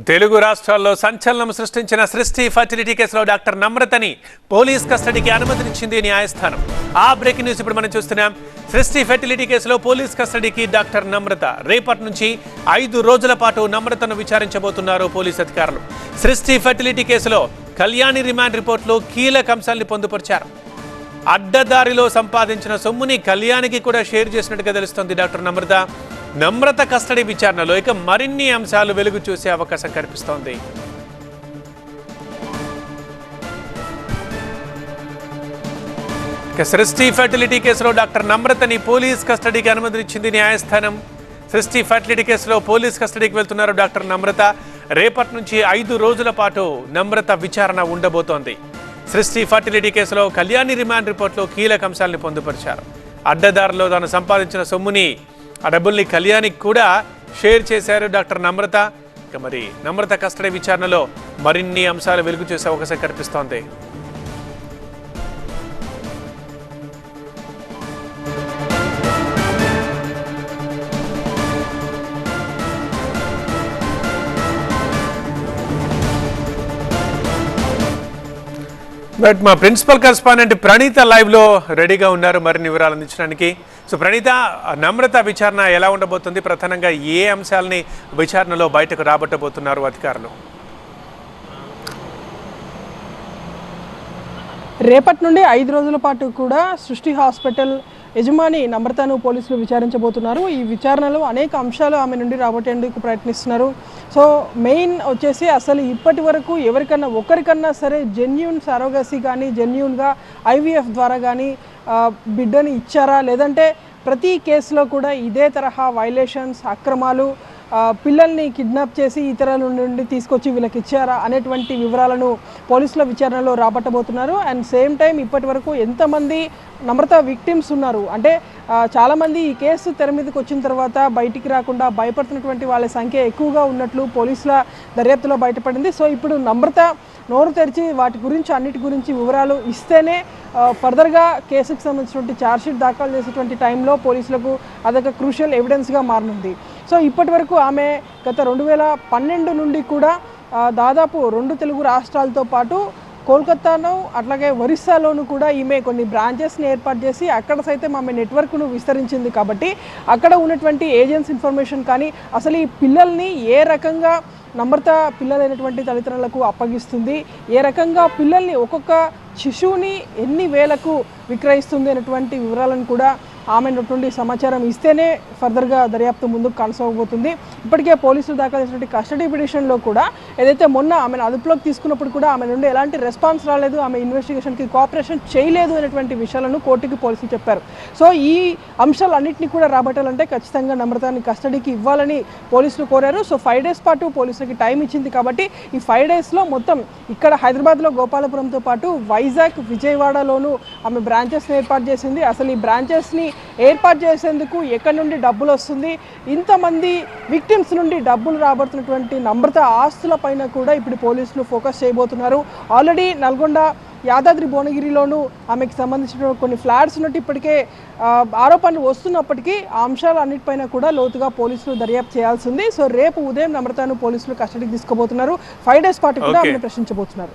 తెలుగు రాష్ట్రాల్లో సంచలనం సృష్టించిన సృష్టి ఫర్టిలిటీ కేసులో డాక్టర్ నమ్రతని పోలీస్ కస్టడీకి అనుమతినిచ్చింది న్యాయస్థానం. ఆ బ్రేకింగ్ న్యూస్ ఇప్పుడు మనం చూస్తున్నాం. సృష్టి ఫెర్టిలిటీ కేసులో పోలీస్ కస్టడీకి డాక్టర్ నమ్రత. రేపటి నుంచి ఐదు రోజుల పాటు నమ్రతను విచారించబోతున్నారు పోలీస్ అధికారులు. సృష్టి ఫెర్టిలిటీ కేసులో కళ్యాణి రిమాండ్ రిపోర్ట్లో కీలక అంశాల్ని పొందుపరిచారు. అడ్డదారిలో సంపాదించిన సొమ్ముని కళ్యాణికి కూడా షేర్ చేసినట్టుగా తెలుస్తోంది డాక్టర్ నమ్రత. నమ్రత కస్టడీ విచారణలో ఇక మరిన్ని అంశాలు వెలుగు చూసే అవకాశం కనిపిస్తోంది. ఇక సృష్టి ఫర్టిలిటీ కేసులో డాక్టర్ నమ్రతని పోలీస్ కస్టడీకి అనుమతించింది న్యాయస్థానం. సృష్టి ఫర్టిలిటీ కేసులో పోలీస్ కస్టడీకి వెళ్తున్నారు డాక్టర్ నమ్రత. రేపటి నుంచి ఐదు రోజుల పాటు నమ్రత విచారణ ఉండబోతోంది. సృష్టి ఫర్టిలిటీ కేసులో కళ్యాణి రిమాండ్ రిపోర్ట్లో కీలక అంశాలను పొందుపరిచారు. అడ్డదారిలో తాను సంపాదించిన సొమ్ముని ఆ డబ్బుల్ని కళ్యాణికి కూడా షేర్ చేశారు డాక్టర్ నమ్రత. ఇక మరి నమ్రత కస్టడీ విచారణలో మరిన్ని అంశాలు వెలుగు చూసే అవకాశం కనిపిస్తోంది బట్ మా ప్రిన్సిపల్ కరెస్పాండెంట్ ప్రణీత లైవ్లో రెడీగా ఉన్నారు. మరిన్ని వివరాలు అందించడానికి సో ప్రణీత నమ్రత విచారణ ఎలా ఉండబోతుంది? ప్రధానంగా ఏ అంశాలని విచారణలో బయటకు రాబట్టబోతున్నారు అధికారులు? రేపటి నుండి ఐదు రోజుల పాటు కూడా సృష్టి హాస్పిటల్ యజమాని నమ్రతను పోలీసులు విచారించబోతున్నారు. ఈ విచారణలో అనేక అంశాలు ఆమె నుండి రాబట్టేందుకు ప్రయత్నిస్తున్నారు. సో మెయిన్ వచ్చేసి అసలు ఇప్పటి వరకు ఎవరికన్నా ఒకరికన్నా సరే జెన్యున్ సరోగసీ కానీ జెన్యున్గా ఐవీఎఫ్ ద్వారా కానీ బిడ్డని ఇచ్చారా? లేదంటే ప్రతి కేసులో కూడా ఇదే తరహా వైలేషన్స్ అక్రమాలు పిల్లల్ని కిడ్నాప్ చేసి ఇతరుల నుండి తీసుకొచ్చి వీళ్ళకి ఇచ్చారా అనేటువంటి వివరాలను పోలీసుల విచారణలో రాబట్టబోతున్నారు. అండ్ సేమ్ టైం ఇప్పటి వరకు ఎంతమంది నమ్రత విక్టిమ్స్ ఉన్నారు. అంటే చాలామంది ఈ కేసు తెర మీదకి వచ్చిన తర్వాత బయటికి రాకుండా భయపడుతున్నటువంటి వాళ్ళ సంఖ్య ఎక్కువగా ఉన్నట్లు పోలీసుల దర్యాప్తులో బయటపడింది. సో ఇప్పుడు నమ్రత నోరు తెరిచి వాటి గురించి అన్నిటి గురించి వివరాలు ఇస్తేనే ఫర్దర్గా కేసుకు సంబంధించినటువంటి ఛార్జ్షీట్ దాఖలు చేసేటువంటి టైంలో పోలీసులకు అదొక క్రూషియల్ ఎవిడెన్స్గా మారనుంది. సో ఇప్పటి వరకు ఆమె గత రెండు వేల పన్నెండు నుండి కూడా దాదాపు రెండు తెలుగు రాష్ట్రాలతో పాటు కోల్కతాను అట్లాగే ఒరిస్సాలోను కూడా ఈమె కొన్ని బ్రాంచెస్ని ఏర్పాటు చేసి అక్కడ సైతం ఆమె నెట్వర్క్ను విస్తరించింది కాబట్టి అక్కడ ఉన్నటువంటి ఏజెంట్స్ ఇన్ఫర్మేషన్ కానీ అసలు ఈ పిల్లల్ని ఏ రకంగా నమ్రత పిల్లలైనటువంటి తల్లిదండ్రులకు అప్పగిస్తుంది ఏ రకంగా పిల్లల్ని ఒక్కొక్క శిశువుని ఎన్ని వేలకు విక్రయిస్తుంది అనేటువంటి వివరాలను కూడా ఆమె నుండి సమాచారం ఇస్తేనే ఫర్దర్గా దర్యాప్తు ముందుకు కొనసాగబోతుంది. ఇప్పటికే పోలీసులు దాఖలు చేసినటువంటి కస్టడీ పిటిషన్లో కూడా ఏదైతే మొన్న ఆమెను అదుపులోకి తీసుకున్నప్పుడు కూడా ఆమె నుండి ఎలాంటి రెస్పాన్స్ రాలేదు ఆమె ఇన్వెస్టిగేషన్కి కోఆపరేషన్ చేయలేదు అనేటువంటి విషయాలను కోర్టుకి పోలీసులు చెప్పారు. సో ఈ అంశాలన్నింటినీ కూడా రాబట్టాలంటే ఖచ్చితంగా నమ్రతాన్ని కస్టడీకి ఇవ్వాలని పోలీసులు కోరారు. సో ఫైవ్ డేస్ పాటు పోలీసులకి టైం ఇచ్చింది కాబట్టి ఈ ఫైవ్ డేస్లో మొత్తం ఇక్కడ హైదరాబాద్లో గోపాలపురంతో పాటు వైజాగ్ విజయవాడలోనూ ఆమె బ్రాంచెస్ని ఏర్పాటు చేసింది. అసలు ఈ బ్రాంచెస్ని ఏర్పాటు చేసేందుకు ఎక్కడి నుండి డబ్బులు వస్తుంది ఇంతమంది విక్టిమ్స్ నుండి డబ్బులు రాబడుతున్నటువంటి నమ్రత ఆస్తుల పైన కూడా ఇప్పుడు పోలీసులు ఫోకస్ చేయబోతున్నారు. ఆల్రెడీ నల్గొండ యాదాద్రి భువనగిరిలోను ఆమెకి సంబంధించిన కొన్ని ఫ్లాట్స్ ఉన్నట్టు ఇప్పటికే ఆరోపణలు వస్తున్నప్పటికీ ఆ అంశాలు అన్నిటిపైన కూడా లోతుగా పోలీసులు దర్యాప్తు చేయాల్సి ఉంది. సో రేపు ఉదయం నమ్రతను పోలీసులు కస్టడీకి తీసుకోబోతున్నారు ఫైవ్ డేస్ పాటు కూడా. ఆమెను ప్రశ్నించబోతున్నారు.